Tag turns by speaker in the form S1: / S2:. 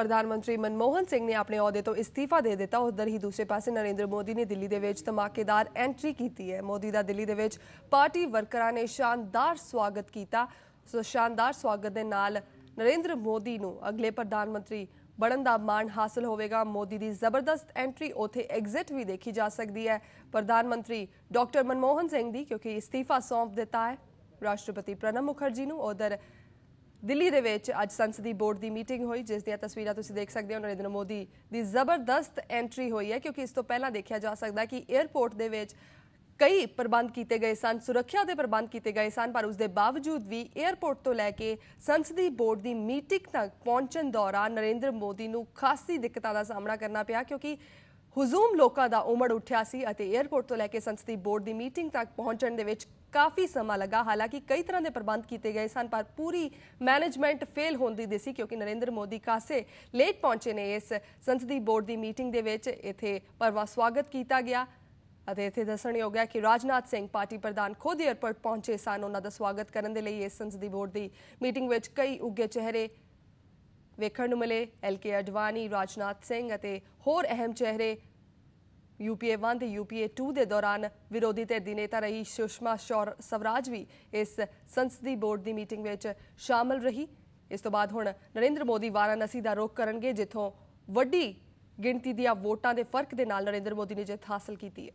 S1: ਪ੍ਰਧਾਨ ਮੰਤਰੀ ਮਨਮੋਹਨ ਸਿੰਘ ਨੇ ਆਪਣੇ ਅਹੁਦੇ ਤੋਂ ਇਸਤੀਫਾ ਦੇ ਦਿੱਤਾ। ਉਧਰ ਹੀ ਦੂਸਰੇ ਪਾਸੇ ਨਰਿੰਦਰ ਮੋਦੀ ਨੇ ਦਿੱਲੀ ਦੇ ਵਿੱਚ ਧਮਾਕੇਦਾਰ ਐਂਟਰੀ ਕੀਤੀ ਹੈ। ਮੋਦੀ ਦਾ ਦਿੱਲੀ ਦੇ ਵਿੱਚ ਪਾਰਟੀ ਵਰਕਰਾਂ ਨੇ ਸ਼ਾਨਦਾਰ ਸਵਾਗਤ ਕੀਤਾ। ਸੋ ਸ਼ਾਨਦਾਰ ਸਵਾਗਤ ਦੇ ਨਾਲ ਨਰਿੰਦਰ ਮੋਦੀ ਨੂੰ ਅਗਲੇ ਪ੍ਰਧਾਨ ਮੰਤਰੀ ਬਣਨ ਦਾ ਮਾਣ ਹਾਸਲ ਹੋਵੇਗਾ। ਮੋਦੀ ਦੀ ਜ਼ਬਰਦਸਤ ਐਂਟਰੀ ਉਥੇ ਐਗਜ਼ਿਟ ਵੀ ਦੇਖੀ ਜਾ ਸਕਦੀ ਹੈ। ਪ੍ਰਧਾਨ ਮੰਤਰੀ ਡਾਕਟਰ ਮਨਮੋਹਨ ਸਿੰਘ ਦੀ, ਕਿਉਂਕਿ ਇਸਤੀਫਾ ਸੌਂਪ ਦਿੱਤਾ ਹੈ। ਰਾਸ਼ਟਰਪਤੀ ਪ੍ਰਣਬ ਮੁਖਰਜੀ ਨੂੰ ਉਧਰ ਦਿੱਲੀ ਦੇ ਵਿੱਚ ਅੱਜ ਸੰਸਦੀ ਬੋਰਡ ਦੀ ਮੀਟਿੰਗ ਹੋਈ, ਜਿਸ ਦੀਆਂ ਤਸਵੀਰਾਂ ਤੁਸੀਂ ਦੇਖ ਸਕਦੇ ਹੋ। ਨਰਿੰਦਰ ਮੋਦੀ ਦੀ ਜ਼ਬਰਦਸਤ ਐਂਟਰੀ ਹੋਈ ਹੈ, ਕਿਉਂਕਿ ਇਸ ਤੋਂ ਪਹਿਲਾਂ ਦੇਖਿਆ ਜਾ ਸਕਦਾ ਕਿ 에ਅਰਪੋਰਟ ਦੇ ਵਿੱਚ ਕਈ ਪ੍ਰਬੰਧ ਕੀਤੇ ਗਏ ਸਨ, ਸੁਰੱਖਿਆ ਦੇ ਪ੍ਰਬੰਧ ਕੀਤੇ ਗਏ ਸਨ, ਪਰ ਉਸ ਦੇ ਬਾਵਜੂਦ ਵੀ 에ਅਰਪੋਰਟ ਤੋਂ ਲੈ ਕੇ ਸੰਸਦੀ ਬੋਰਡ ਦੀ ਮੀਟਿੰਗ ਤੱਕ ਪਹੁੰਚਣ ਦੌਰਾਨ ਨਰਿੰਦਰ ਮੋਦੀ ਨੂੰ ਖਾਸੀ ਦਿੱਕਤਾਂ ਦਾ ਸਾਹਮਣਾ ਕਰਨਾ ਪਿਆ, ਕਿਉਂਕਿ ਹੁਜ਼ੂਮ ਲੋਕਾਂ ਦਾ ਉਮੜ ਉੱਠਿਆ ਸੀ ਅਤੇ 에ਅਰਪੋਰਟ ਤੋਂ ਲੈ ਕੇ ਸੰਸਦੀ ਬੋਰਡ ਦੀ ਮੀਟਿੰਗ ਤੱਕ ਪਹੁੰਚਣ ਦੇ ਵਿੱਚ ਕਾਫੀ ਸਮਾਂ ਲੱਗਾ। ਹਾਲਾਂਕਿ ਕਈ ਤਰ੍ਹਾਂ ਦੇ ਪ੍ਰਬੰਧ ਕੀਤੇ ਗਏ ਸਨ, ਪਰ ਪੂਰੀ ਮੈਨੇਜਮੈਂਟ ਫੇਲ ਹੁੰਦੀ ਦਿਸੀ ਕਿਉਂਕਿ ਨਰਿੰਦਰ ਮੋਦੀ ਕਾਸੇ ਲੇਟ ਪਹੁੰਚੇ ਨੇ ਇਸ ਸੰਸਦੀ ਬੋਰਡ ਦੀ ਮੀਟਿੰਗ ਦੇ ਵਿੱਚ। ਇੱਥੇ ਪਰਵਾ ਸਵਾਗਤ ਕੀਤਾ ਗਿਆ ਅਤੇ ਇੱਥੇ ਦੱਸਣਯੋਗ ਹੈ ਕਿ ਰਾਜਨਾਥ ਸਿੰਘ ਪਾਰਟੀ ਪ੍ਰਧਾਨ ਖੁਦ 에ਅਰਪੋਰਟ ਪਹੁੰਚੇ ਸਨ। ਉਹਨਾਂ ਦਾ ਸਵਾਗਤ ਕਰਨ ਦੇ ਲਈ ਇਸ ਸੰਸਦੀ ਬੋਰਡ ਦੀ ਮੀਟਿੰਗ ਵਿੱਚ ਕਈ ਉੱਗੇ ਚਿਹਰੇ ਵੇਖਣ ਨੂੰ ਮਿਲੇ ਐਲਕੇ ਅਡਵਾਨੀ, ਰਾਜਨਾਥ ਸਿੰਘ ਅਤੇ ਹੋਰ ਅਹਿਮ ਚਿਹਰੇ ਯੂਪੀਏ 1 ਤੇ ਯੂਪੀਏ 2 ਦੇ ਦੌਰਾਨ ਵਿਰੋਧੀ ਧਿਰ ਦੀ ਨੇਤਾ ਰਹੀ ਸੁਸ਼ਮਾ ਸਵਰਾਜ ਵੀ ਇਸ ਸੰਸਦੀ ਬੋਰਡ ਦੀ ਮੀਟਿੰਗ ਵਿੱਚ ਸ਼ਾਮਲ ਰਹੀ। ਇਸ ਤੋਂ ਬਾਅਦ ਹੁਣ ਨਰਿੰਦਰ ਮੋਦੀ ਵਾਰਾਣਸੀ ਦਾ ਰੁਖ ਕਰਨਗੇ, ਜਿੱਥੋਂ ਵੱਡੀ ਗਿਣਤੀ ਦੀਆਂ ਵੋਟਾਂ ਦੇ ਫ਼ਰਕ ਦੇ ਨਾਲ ਨਰਿੰਦਰ ਮੋਦੀ ਨੇ ਜਿੱਤ ਹਾਸਲ ਕੀਤੀ ਹੈ।